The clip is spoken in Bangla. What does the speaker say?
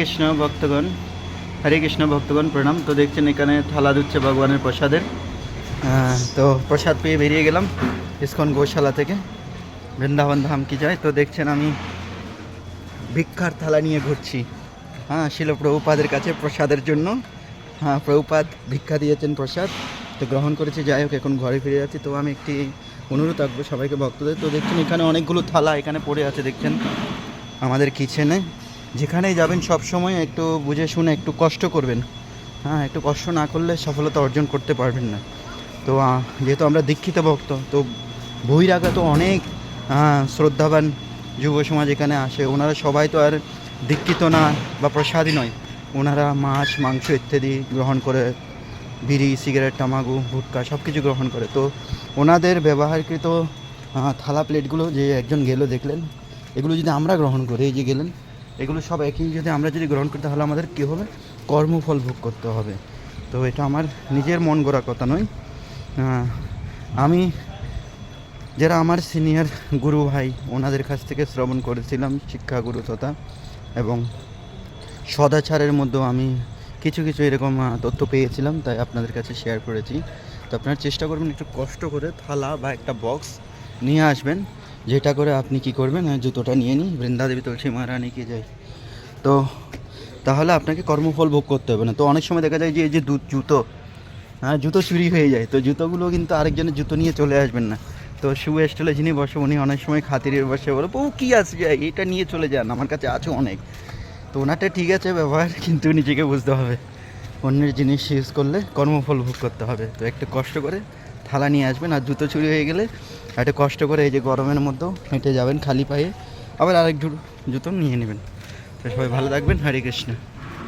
কৃষ্ণ ভক্তগণ, হরে কৃষ্ণ ভক্তগণ, প্রণাম। তো দেখছেন এখানে থালা দিচ্ছে ভগবানের প্রসাদের। তো প্রসাদ পেয়ে বেরিয়ে গেলাম ইস্কন গোশালা থেকে, বৃন্দাবন ধাম কি যায়। তো দেখছেন আমি ভিক্ষার থালা নিয়ে ঘুরছি। হ্যাঁ শিল প্রভুপাদের কাছে প্রসাদের জন্য। হ্যাঁ প্রভুপাদ ভিক্ষা দিয়েছেন প্রসাদ। তো গ্রহণ করেছি, যাই হোক, এখন ঘরে ফিরে যাচ্ছি। তো আমি একটি অনুরোধ রাখব সবাইকে ভক্তদের। তো দেখছেন এখানে অনেকগুলো থালা এখানে পড়ে আছে, দেখছেন। আমাদের কিচেনে যেখানেই যাবেন সব সময় একটু বুঝে শুনে একটু কষ্ট করবেন। হ্যাঁ একটু কষ্ট না করলে সফলতা অর্জন করতে পারবেন না। তো যেহেতু আমরা দীক্ষিত ভক্ত, তো বহিরাগত অনেক শ্রদ্ধাবান যুব সমাজ এখানে আসে। ওনারা সবাই তো আর দীক্ষিত না বা প্রসাদী নয়। ওনারা মাছ, মাংস ইত্যাদি গ্রহণ করে, বিড়ি, সিগারেট, তামাকু ভুটকা সব কিছু গ্রহণ করে। তো ওনাদের ব্যবহারকৃত থালা প্লেটগুলো যে একজন গেলো দেখলেন, এগুলো যদি আমরা গ্রহণ করি, এই যে গেলেন এগুলো সব একই। যদি আমরা যদি গ্রহণ করি, তাহলে আমাদের কী হবে? কর্মফল ভোগ করতে হবে। তো এটা আমার নিজের মন গড়া কথা নয়। আমি যারা আমার সিনিয়র গুরু ভাই, ওনাদের কাছ থেকে শ্রবণ করেছিলাম শিক্ষাগুরু তথা, এবং সদাচারের মধ্যেও আমি কিছু কিছু এরকম তথ্য পেয়েছিলাম, তাই আপনাদের কাছে শেয়ার করেছি। তো আপনারা চেষ্টা করবেন একটু কষ্ট করে থালা বা একটা বক্স নিয়ে আসবেন। যেটা করে আপনি কি করবেন? আহ, জুতোটা নিয়ে নিই বৃন্দাদেবী তুলসী মহারানীকে যাই। তো তাহলে আপনাকে কর্মফল ভোগ করতে হবে না। তো অনেক সময় দেখা যায় যে এই যে জুতো হ্যাঁ জুতো চুরি হয়ে যায়। তো জুতোগুলো কিন্তু আরেকজনের জুতো নিয়ে চলে আসবেন না। তো শু স্টলে যিনি বসে উনি অনেক সময় খাতিরের বসে বলে ও কী আছে? এটা নিয়ে চলে যান। আমার কাছে আছে অনেক। তো ওনারটা ঠিক আছে ব্যবহার কিন্তু নিজেকে বুঝতে হবে। অন্যের জিনিস ইউজ করলে কর্মফল ভোগ করতে হবে। তো একটু কষ্ট করে থালা নিয়ে আসবেন আর জুতো চুরি হয়ে গেলে একটা কষ্ট করে এই যে গরমের মধ্যেও হেঁটে যাবেন খালি পায়ে। আবার আরেক জুতো নিয়ে নেবেন। তো সবাই ভালো থাকবেন। হরে কৃষ্ণ।